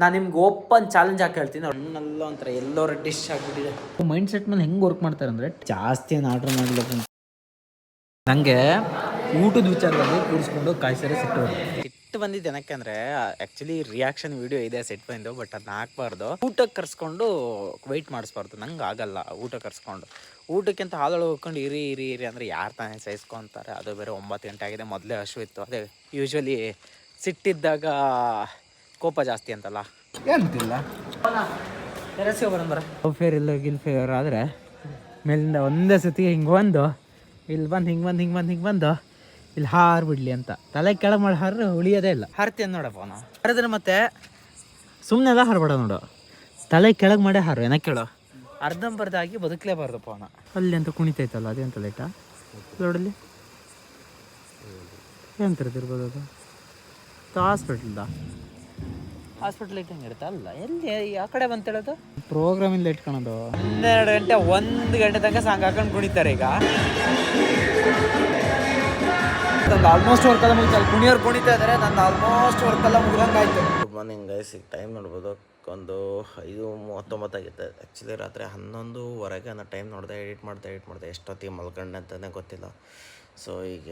ನಾನು ನಿಮ್ಗೆ open challenge ಹಾಕಿ ಹೇಳ್ತೀನಿ. ಹಣ್ಣೆಲ್ಲ ಒಂಥರ ಎಲ್ಲೋ ಡಿಶ್ ಆಗಿಬಿಟ್ಟಿದೆ. ಮೈಂಡ್ ಸೆಟ್ ಮೇಲೆ ಹೆಂಗೆ ವರ್ಕ್ ಮಾಡ್ತಾರೆ ಅಂದರೆ ಜಾಸ್ತಿ ಏನು ಆರ್ಡ್ರ್ ಮಾಡಲಿಲ್ಲ ನನಗೆ ಊಟದ ವಿಚಾರದಲ್ಲಿ ಕೂರಿಸ್ಕೊಂಡು ಕಾಯಿಸಿದ್ರೆ ಸಿಟ್ಟು. ಸಿಟ್ಟು ಬಂದಿದ್ದು ಏನಕ್ಕೆ ಅಂದರೆ ಆ್ಯಕ್ಚುಲಿ ರಿಯಾಕ್ಷನ್ ವಿಡಿಯೋ ಇದೆ ಸೆಟ್ ಬಂದು ಬಟ್ ಅದನ್ನ ಹಾಕ್ಬಾರ್ದು. ಊಟಕ್ಕೆ ಕರ್ಸ್ಕೊಂಡು ವೆಯ್ಟ್ ಮಾಡಿಸ್ಬಾರ್ದು. ನಂಗೆ ಆಗಲ್ಲ ಊಟ ಕರ್ಸ್ಕೊಂಡು. ಊಟಕ್ಕಿಂತ ಹಾಲೊಳಗೆ ಹೋಗ್ಕೊಂಡು ಇರಿ ಇರಿ ಇರಿ ಅಂದರೆ ಯಾರು ತಾನೇ ಸಹಿಸ್ಕೊತಾರೆ ಅದು ಬೇರೆ ಒಂಬತ್ತು ಗಂಟೆ ಆಗಿದೆ ಮೊದಲೇ ಹಶು ಇತ್ತು. ಅದೇ ಯೂಶ್ವಲಿ ಸಿಟ್ಟಿದ್ದಾಗ ಕೋಪ ಜಾಸ್ತಿ ಅಂತಲ್ಲ? ಎಂತಿಲ್ಲ ಫೇರ್ ಇಲ್ಲ ಗಿಲ್ ಫೇವರ್ ಆದರೆ ಮೇಲಿಂದ ಒಂದೇ ಸತಿ ಹಿಂಗೆ ಬಂದು ಇಲ್ಲಿ ಬಂದು ಹಿಂಗೆ ಬಂದು ಹಿಂಗೆ ಬಂದು ಹಿಂಗೆ ಬಂದು ಇಲ್ಲಿ ಹಾರು ಬಿಡಲಿ ಅಂತ. ತಲೆ ಕೆಳಗೆ ಮಾಡಿ ಹಾರ ಉಳಿಯೋದೇ ಇಲ್ಲ. ಹರ್ತಿ ನೋಡಪ್ಪ ಅವನು ಹಾರಿದ್ರೆ ಮತ್ತೆ ಸುಮ್ಮನೆ ಎಲ್ಲ ಹರಬೇಡ ನೋಡು. ತಲೆ ಕೆಳಗೆ ಮಾಡೇ ಹಾರು ಏನಕ್ಕೆ ಕೇಳು? ಅರ್ಧಂಬರ್ಧಾಗಿ ಬದುಕಲೇಬಾರ್ದಪ್ಪ ಅವನ ಅಲ್ಲಿ ಅಂತ ಕುಣಿತೈತಲ್ಲ ಅದೇ ಅಂತ ಲೈಟ? ನೋಡಲ್ಲಿ. ಏನು ತರದಿರ್ಬೋದು ಅದು? ಹಾಸ್ಪಿಟ್ಲ್ದ ಹಾಸ್ಪಿಟ್ಲ್ ಹೆಂಗಿರುತ್ತೆ ಅಲ್ಲ ಎಲ್ಲಿ? ಆ ಕಡೆ ಬಂತ ಹೇಳೋದು? ಪ್ರೋಗ್ರಾಮಿಂದ ಇಟ್ಕೊಳೋದು ಹನ್ನೆರಡು ಗಂಟೆ ಒಂದು ಗಂಟೆ ತನಕ ಸಾಂಗ್ ಹಾಕೊಂಡು ಕುಣಿತಾರೆ ಈಗ. ನಂದು ಆಲ್ಮೋಸ್ಟ್ ವರ್ಕ್ ಎಲ್ಲ ಮುಗಿತು. ಅಲ್ಲಿ ಕುಣಿಯೋರು ಕುಣಿತಾ ಇದ್ದಾರೆ. ನಂದು ಆಲ್ಮೋಸ್ಟ್ ವರ್ಕ್ ಎಲ್ಲ ಮುಗಿದಂಗಾಯ್ತು. ಗುಡ್ ಮಾರ್ನಿಂಗ್ ಗೈಸ್ ಈಗ ಟೈಮ್ ನೋಡ್ಬೋದು. ಒಂದು ಐದು ಮೂವತ್ತೊಂಬತ್ತಾಗಿತ್ತು ಆ್ಯಕ್ಚುಲಿ ರಾತ್ರಿ ಹನ್ನೊಂದುವರೆಗೆ ನಾನು ಟೈಮ್ ನೋಡಿದೆ ಎಡಿಟ್ ಮಾಡ್ತಾ ಎಡಿಟ್ ಮಾಡಿದೆ. ಎಷ್ಟೊತ್ತಿಗೆ ಮಲ್ಕೊಂಡೆ ಅಂತಲೇ ಗೊತ್ತಿಲ್ಲ. ಸೊ ಈಗ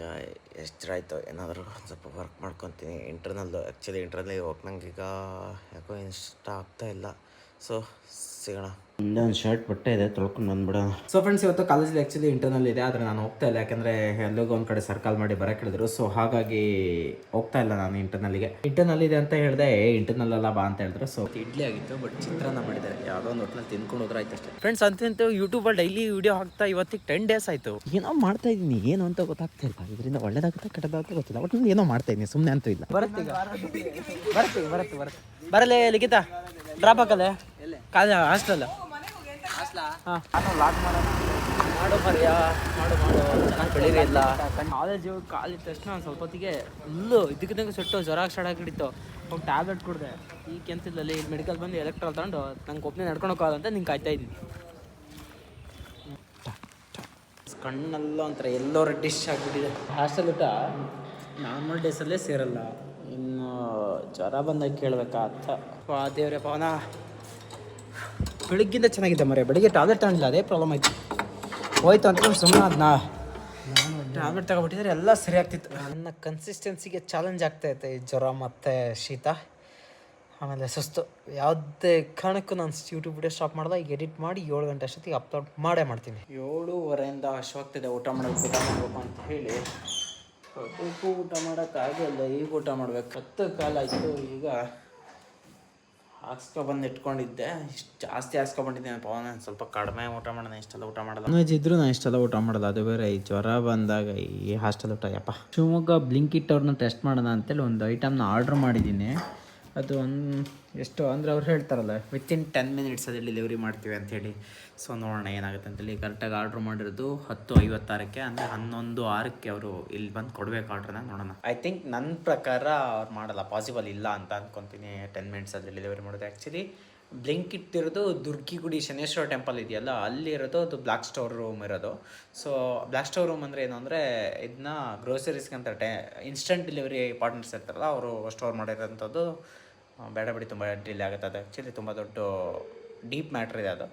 ಎಷ್ಟು ಆಯಿತು ಏನಾದರೂ ಒಂದು ಸ್ವಲ್ಪ ವರ್ಕ್ ಮಾಡ್ಕೊತೀನಿ. ಇಂಟರ್ನಲ್ದು ಆ್ಯಕ್ಚುಲಿ ಇಂಟರ್ನಲ್ಲಿ ಹೋಗಿ ನಂಗೆ ಈಗ ಯಾಕೋ ಇಷ್ಟ ಆಗ್ತಾ ಇಲ್ಲ. ಸೊ ಸಿಗೋಣ. ಒಂದು ಶರ್ಟ್ ಬಟ್ಟೆ ಇದೆ ತೊಳ್ಕೊಂಡು ಬಂದ್ಬಿಡೋಣ. ಸೊ ಫ್ರೆಂಡ್ಸ್ ಇವತ್ತು ಕಾಲೇಜಲ್ಲಿ ಆ್ಯಕ್ಚುಲಿ ಇಂಟರ್ನಲ್ ಇದೆ ಆದರೆ ನಾನು ಹೋಗ್ತಾ ಇಲ್ಲ ಯಾಕಂದರೆ ಎಲ್ಲಿಗೂ ಒಂದು ಕಡೆ ಸರ್ಕಲ್ ಮಾಡಿ ಬರಕ್ಕೆ ಹೇಳಿದ್ರು. ಸೊ ಹಾಗಾಗಿ ಹೋಗ್ತಾ ಇಲ್ಲ ನಾನು ಇಂಟರ್ನಲ್ಲಿಗೆ ಇಂಟರ್ನಲ್ ಇದೆ ಅಂತ ಹೇಳಿದೆ ಏ ಇಂಟರ್ನಲ್ ಅಲ್ಲ ಬಾ ಅಂತ ಹೇಳಿದ್ರು. ಸೊ ಇಡ್ಲಿ ಆಗಿತ್ತು ಬಟ್ ಚಿತ್ರಾನ್ನ ಮಾಡಿದ್ದಾರೆ ಯಾವುದೋ ಒಂದು ಹೊಟ್ನಲ್ಲಿ ತಿನ್ಕೊಂಡು ಹೋದ್ರೆ ಆಯ್ತು ಅಷ್ಟೇ. ಫ್ರೆಂಡ್ಸ್ ಅಂತಂತೂ ಯೂಟ್ಯೂಬಲ್ಲಿ ಡೈಲಿ ವಿಡಿಯೋ ಹಾಕ್ತಾ ಇವತ್ತಿಗೆ ಟೆನ್ ಡೇಸ್ ಆಯಿತು. ಏನೋ ಮಾಡ್ತಾ ಇದ್ದೀನಿ ಏನು ಅಂತ ಗೊತ್ತಾಗ್ತಾ ಇಲ್ಲ. ಇದರಿಂದ ಒಳ್ಳೇದಾಗುತ್ತೆ ಕೆಟ್ಟದಾಗುತ್ತೆ ಗೊತ್ತಿಲ್ಲ. ಒಟ್ಟು ಏನೋ ಮಾಡ್ತಾ ಇದ್ದೀನಿ ಸುಮ್ಮನೆ ಅಂತೂ ಇಲ್ಲ. ಬರುತ್ತೆ ಈಗ ಬರುತ್ತೆ ಬರುತ್ತೆ ಬರುತ್ತೆ ಬರಲೇ ಲಿಖಿತ. ಡ್ರಾಪ್ ಹಾಕಲ್ಲೇ ಕಾಲ ಹಾಸ್ಟೆಲ್ ಹಾಂ. ಮಾಡು ಮರ್ಯಾ ಮಾಡು ಮಾಡು. ಚೆನ್ನಾಗಿ ಬೆಳೀರಿ ಇಲ್ಲ. ಕಾಲೇಜು ಕಾಲಿದ ತಕ್ಷಣ ಒಂದು ಸ್ವಲ್ಪ ಹೊತ್ತಿಗೆ ಫುಲ್ಲು ಇದಕ್ಕಿದ್ದಂಗೆ ಸೆಟ್ಟು ಜ್ವರ ಸ್ಟಾರ್ಟ್ ಆಗಿಬಿಟ್ಟಿತ್ತು. ಹೋಗಿ ಟ್ಯಾಬ್ಲೆಟ್ ಕುಡಿದೆ. ಈ ಕೆಂತದಲ್ಲಿ ಇಲ್ಲಿ ಮೆಡಿಕಲ್ ಬಂದು ಎಲೆಕ್ಟ್ರಾಲ್ ತಗೊಂಡು ನಂಗೆ ಒಬ್ಬನೇ ನಡ್ಕೊಂಡು ಹೋಗೋದು ಅಂತ ನಿಂಗೆ ಕಾಯ್ತಾ ಇದ್ದೀನಿ. ಕಣ್ಣೆಲ್ಲ ಒಂಥರ ಎಲ್ಲೋ ರೆಡ್ಡಿಶ್ ಆಗಿಬಿಟ್ಟಿದೆ. ಹಾಸ್ಟೆಲ್ ಊಟ? ನಾರ್ಮಲ್ ಡೇಸಲ್ಲೇ ಸೇರಲ್ಲ. ಇನ್ನು ಜ್ವರ ಬಂದಾಗ ಕೇಳಬೇಕಾ ಅಂತ. ಪಾ ದೇವ್ರೆ ಪವನ. ಬೆಳಿಗ್ಗಿಂದ ಚೆನ್ನಾಗಿದ್ದೆ ಮರೆ ಬೆಳಿಗ್ಗೆ ಟ್ಯಾಬ್ಲೆಟ್ ತಗೊಂಡಿಲ್ಲ ಅದೇ ಪ್ರಾಬ್ಲಮ್ ಆಯ್ತು. ಹೋಯ್ತು ಅಂತ ಸುಮ್ಮನೆ ಅದನ್ನ ಟ್ಯಾಬ್ಲೆಟ್ ತಗೊಬಿಟ್ಟಿದ್ರೆ ಎಲ್ಲ ಸರಿ ಆಗ್ತಿತ್ತು. ನನ್ನ ಕನ್ಸಿಸ್ಟೆನ್ಸಿಗೆ ಚಾಲೆಂಜ್ ಆಗ್ತಾ ಇತ್ತು ಈ ಜ್ವರ ಮತ್ತು ಶೀತ ಆಮೇಲೆ ಸುಸ್ತು. ಯಾವುದೇ ಕಾರಣಕ್ಕೂ ನಾನು ಯೂಟ್ಯೂಬ್ ವಿಡಿಯೋ ಸ್ಟಾಪ್ ಮಾಡ್ದೆ ಈಗ ಎಡಿಟ್ ಮಾಡಿ ಏಳು ಗಂಟೆ ಅಷ್ಟೊತ್ತಿಗೆ ಅಪ್ಲೋಡ್ ಮಾಡೇ ಮಾಡ್ತೀನಿ. ಏಳುವರೆಯಿಂದ ಊಟ ಮಾಡಬೇಕು ಊಟ ಮಾಡಬೇಕು ಅಂತ ಹೇಳಿ. ಹೊಟ್ಟೆಗೂ ಊಟ ಮಾಡೋಕ್ಕಾಗಲ್ಲ ಈಗ ಊಟ ಮಾಡ್ಬೇಕು. ಕಾಲ ಆಯಿತು, ಈಗ ಹಾಕ್ಸ್ಕೊಬಂದು ಇಟ್ಕೊಂಡಿದ್ದೆ. ಇಷ್ಟು ಜಾಸ್ತಿ ಹಾಕ್ಸ್ಕೊಬಂದಿದ್ದೇನೆ ನಾನು ಸ್ವಲ್ಪ ಕಡಿಮೆ ಊಟ ಮಾಡೋಣ ಇಷ್ಟೆಲ್ಲ ಊಟ ಮಾಡಲ್ಲ. ನಾನ್ ಇದ್ರು ನಾನು ಇಷ್ಟೆಲ್ಲ ಊಟ ಮಾಡಲ್ಲ, ಅದು ಬೇರೆ ಈ ಜ್ವರ ಬಂದಾಗ ಈ ಹಾಸ್ಟೆಲ್ ಊಟ, ಯಪ್ಪ. ಶಿವಮೊಗ್ಗ ಬ್ಲಿಂಕಿಟ್ ಅವ್ರನ್ನ ಟೆಸ್ಟ್ ಮಾಡೋಣ ಅಂತೇಳಿ ಒಂದು ಐಟಮ್ನ ಆರ್ಡ್ರ್ ಮಾಡಿದ್ದೀನಿ. ಅದು ಒಂದು ಎಷ್ಟು ಅಂದರೆ ಅವ್ರು ಹೇಳ್ತಾರಲ್ಲ ವಿತಿನ್ ಟೆನ್ ಮಿನಿಟ್ಸ್ ಅದು ಡೆಲಿವರಿ ಮಾಡ್ತೀವಿ ಅಂಥೇಳಿ ಸೊ ನೋಡೋಣ ಏನಾಗುತ್ತೆ ಅಂತೇಳಿ ಕರೆಕ್ಟಾಗಿ ಆರ್ಡ್ರ್ ಮಾಡಿರೋದು ಹತ್ತು ಐವತ್ತಾರಕ್ಕೆ, ಅಂದರೆ ಹನ್ನೊಂದು ಆರಕ್ಕೆ ಅವರು ಇಲ್ಲಿ ಬಂದು ಕೊಡ್ಬೇಕು ಆರ್ಡ್ರನ್ನ ನೋಡೋಣ. ಐ ಥಿಂಕ್ ನನ್ನ ಪ್ರಕಾರ ಅವ್ರು ಮಾಡಲ್ಲ ಪಾಸಿಬಲ್ ಇಲ್ಲ ಅಂತ ಅಂದ್ಕೊತೀನಿ ಟೆನ್ ಮಿನಿಟ್ಸ್ ಅದು ಡೆಲಿವರಿ ಮಾಡೋದು. ಆ್ಯಕ್ಚುಲಿ ಬ್ಲಿಂಕ್ ಇಟ್ಟಿರೋದು ದುರ್ಗಿಗುಡಿ ಶನೇಶ್ವರ ಟೆಂಪಲ್ ಇದೆಯಲ್ಲ, ಅಲ್ಲಿ ಇರೋದು ಅದು ಬ್ಲ್ಯಾಕ್ ಸ್ಟೋರ್ ರೂಮ್ ಇರೋದು. ಸೊ ಬ್ಲ್ಯಾಕ್ ಸ್ಟೋರ್ ರೂಮ್ ಅಂದರೆ ಏನು ಅಂದರೆ ಇದನ್ನ ಗ್ರೋಸರೀಸ್ಗೆ ಅಂತ ಟೆ ಇನ್ಸ್ಟಂಟ್ ಡೆಲಿವರಿ ಪಾರ್ಟ್ನರ್ಸ್ ಇರ್ತಾರಲ್ಲ, ಅವರು ಸ್ಟೋರ್ ಮಾಡಿರೋಂಥದ್ದು ಬೇಡ ಬಿಡಿ ತುಂಬ ಡಿಲೇ ಆಗುತ್ತೆ ಅದು. ಆ್ಯಕ್ಚುಲಿ ತುಂಬ ದೊಡ್ಡ ಡೀಪ್ ಮ್ಯಾಟ್ರ್ ಇದೆ ಅದು.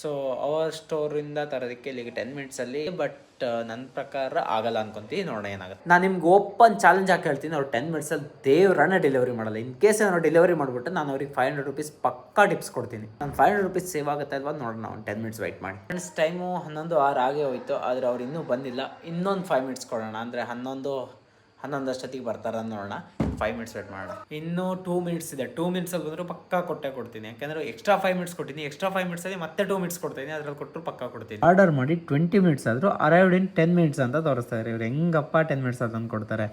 ಸೊ ಅವರ್ ಸ್ಟೋರಿಂದ ತರೋದಕ್ಕೆ ಇಲ್ಲಿಗೆ ಟೆನ್ ಮಿನಿಟ್ಸಲ್ಲಿ ಬಟ್ ನನ್ನ ಪ್ರಕಾರ ಆಗಲ್ಲ ಅನ್ಕೊಂತೀವಿ. ನೋಡೋಣ ಏನಾಗುತ್ತೆ. ನಾನು ನಿಮ್ಗೆ ಓಪನ್ ಚಾಲೆಂಜ್ ಹಾಕಿ ಹೇಳ್ತೀನಿ. ಅವ್ರು ಟೆನ್ ಮಿನಿಟ್ಸಲ್ಲಿ ದೇವ್ರನ್ನ ಡೆಲಿವರಿ ಮಾಡಲ್ಲ. ಇನ್ ಕೇಸ್ ಏನಾದ್ರು ಡೆಲಿವರಿ ಮಾಡಿಬಿಟ್ಟು ನಾನು ಅವ್ರಿಗೆ ಫೈವ್ ಹಂಡ್ರೆಡ್ ರುಪೀಸ್ ಪಕ್ಕಾ ಟಿಪ್ಸ್ ಕೊಡ್ತೀನಿ. ನಾನು ಫೈವ್ ಹಂಡ್ರೆಡ್ ರುಪೀಸ್ ಸೇವ್ ಆಗುತ್ತೆ ಅಲ್ವಾ ನೋಡೋಣ ಒಂದು ಟೆನ್ ಮಿನಿಟ್ಸ್ ವೆಯ್ಟ್ ಮಾಡಿ. ಫ್ರೆಂಡ್ಸ್ ಟೈಮು ಹನ್ನೊಂದು ಆರು ಆಗೇ ಹೋಯ್ತು ಆದರೆ ಅವ್ರು ಇನ್ನೂ ಬಂದಿಲ್ಲ. ಇನ್ನೊಂದು ಫೈವ್ ಮಿನಿಟ್ಸ್ ಕೊಡೋಣ. ಅಂದರೆ ಹನ್ನೊಂದು ಹನ್ನೊಂದು ಅಷ್ಟೊತ್ತಿಗೆ ಬರ್ತಾರ ನೋಡೋಣ. ಫೈವ್ ಮಿನಿಟ್ಸ್ ವೇಟ್ ಮಾಡೋಣ. ಇನ್ನೂ ಟೂ ಮಿನಿಟ್ಸ್ ಇದೆ. ಟೂ ಮಿನಿಟ್ಸಲ್ಲಿ ಬಂದರೂ ಪಕ್ಕಾ ಕೊಟ್ಟೆ ಕೊಡ್ತೀನಿ. ಯಾಕಂದರೆ ಎಕ್ಸ್ಟ್ರಾ ಫೈವ್ ಮಿನಿಟ್ಸ್ ಕೊಟ್ಟೀನಿ ಎಕ್ಸ್ಟ್ರಾ ಫೈವ್ ಮಿನಿಟ್ಸಲ್ಲಿ ಮತ್ತೆ ಟೂ ಮಿನಿಟ್ಸ್ ಕೊಡ್ತೀನಿ ಅದ್ರಲ್ಲಿ ಕೊಟ್ಟರು ಪಕ್ಕಾ ಕೊಡ್ತೀನಿ. ಆರ್ಡರ್ ಮಾಡಿ ಟ್ವೆಂಟಿ ಮಿನಿಟ್ಸ್ ಆದರೂ ಅರೈವ್ಡ್ ಇನ್ ಟೆನ್ ಮಿನಿಟ್ಸ್ ಅಂತ ತೋರಿಸ್ತಾರೆ ಇವ್ರು ಹೆಂಗಪ್ಪ ಟೆನ್ ಮಿನಿಟ್ಸ್ ಅಂತ ಕೊಡ್ತಾರೆ.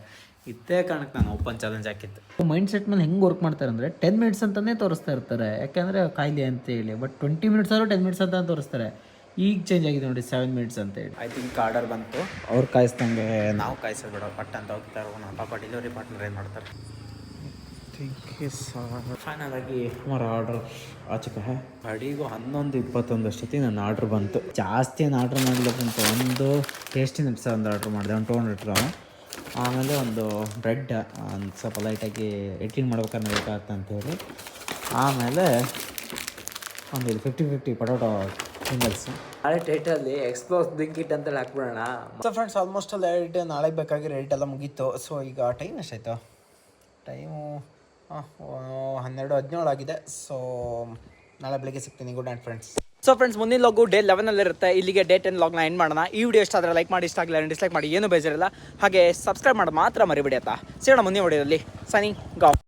ಇದೇ ಕಾರಣಕ್ಕೆ ನಾನು ಓಪನ್ ಚಾಲೆಂಜ್ ಹಾಕಿತ್ತು ಮೈಂಡ್ ಸೆಟ್ ಮೇಲೆ ಹೆಂಗೆ ವರ್ಕ್ ಮಾಡ್ತಾರೆ ಅಂದರೆ ಟೆನ್ ಮಿನಿಟ್ಸ್ ಅಂತಲೇ ತೋರಿಸ್ತಾ ಇರ್ತಾರೆ. ಯಾಕೆಂದರೆ ಕಾಯಿಲೆ ಅಂತ ಹೇಳಿ. ಬಟ್ ಟ್ವೆಂಟಿ ಮಿನಿಟ್ಸ್ ಆದರೂ ಟೆನ್ ಮಿನಿಟ್ಸ್ ಅಂತ ತೋರಿಸ್ತಾರೆ. ಈಗ ಚೇಂಜ್ ಆಗಿದೆ ನೋಡಿ ಸೆವೆನ್ ಮಿನಿಟ್ಸ್ ಅಂತ ಹೇಳಿ. ಐ ಥಿಂಕ್ ಆರ್ಡರ್ ಬಂತು. ಅವ್ರು ಕಾಯಿಸ್ದಂಗೆ ನಾವು ಕಾಯಿಸೋದು ಪಟ್ ಅಂತ ಹೋಗ್ತಾರೆ. ಪಾಪ ಡೆಲಿವರಿ ಪಾರ್ಟ್ನರ್ ಏನು ಮಾಡ್ತಾರೆ? ಫೈನಲ್ ಆಗಿ ಮರ ಆರ್ಡರ್ ಆಚಕ ಅಡಿಗೂ ಹನ್ನೊಂದು ಇಪ್ಪತ್ತೊಂದು ಅಷ್ಟೊತ್ತಿ ನನ್ನ ಆರ್ಡ್ರ್ ಬಂತು. ಜಾಸ್ತಿ ಏನು ಆರ್ಡ್ರ್ ಮಾಡಲಿಕ್ಕಂತ ಒಂದು ಟೇಸ್ಟಿ ನಟ್ಸ್ ಒಂದು ಆರ್ಡ್ರ್ ಮಾಡಿದೆ. ಒಂದು ಟೂ ಹಂಡ್ರೆಡ್ ಗ್ರಾಮ್ ಆಮೇಲೆ ಒಂದು ಬ್ರೆಡ್ ಒಂದು ಸ್ವಲ್ಪ ಲೈಟಾಗಿ ಎಡಿಟಿಂಗ್ ಮಾಡ್ಬೇಕಾದ್ರೆ ಬೇಕಾಗತ್ತೆ ಅಂತೇಳಿ ಆಮೇಲೆ ಒಂದು ಇಲ್ಲಿ ಫಿಫ್ಟಿ ಫಿಫ್ಟಿ ಪೊಟೊಟೊ ಸಿಂಗಲ್ಸ್ ನಾಳೆ ಟೈಟಲ್ಲಿ ಎಕ್ಸ್ಪ್ಲೋಸ್ ದಿಂಕಿಟ್ ಅಂತೇಳಿ ಹಾಕ್ಬಿಡೋಣ. ಸೊ ಫ್ರೆಂಡ್ಸ್ ಆಲ್ಮೋಸ್ಟ್ ಅಲ್ಲಿ ಎಡಿಟ್ ನಾಳೆ ಬೇಕಾಗಿರೋ ಎಡಿಟ್ ಎಲ್ಲ ಮುಗೀತು. ಸೊ ಈಗ ಟೈಮ್ ಎಷ್ಟಾಯ್ತು? ಟೈಮು ಹನ್ನೆರಡು ಹದಿನೇಳು ಆಗಿದೆ. ಸೊ ನಾಳೆ ಬೆಳಿಗ್ಗೆ ಸಿಗ್ತೀನಿ. Good night friends so friends ಮುಂದಿನ ಲಾಗು ಡೇ ಲೆವೆನಲ್ಲಿ ಇರುತ್ತೆ. ಇಲ್ಲಿಗೆ ಡೇ ಟೆನ್ ಲಾಗ್ನ ಎಂಡ್ ಮಾಡೋಣ. ಈ ವಿಡಿಯೋ ಇಷ್ಟ ಆದರೆ ಲೈಕ್ ಮಾಡಿ ಇಷ್ಟ ಆಗಲಿಲ್ಲ ಡಿಸ್ಲೈಕ್ ಮಾಡಿ ಏನು ಬೇಜಾರಿಲ್ಲ. ಹಾಗೆ ಸಬ್ಸ್ಕ್ರೈಬ್ ಮಾಡೋದು ಮಾತ್ರ ಮರಿಬಿಡಿ ಆಯ್ತಾ ಸಿಗೋಣ ಮುಂದಿನ ವಿಡಿಯೋದಲ್ಲಿ ಸನಿ ಗಾವ್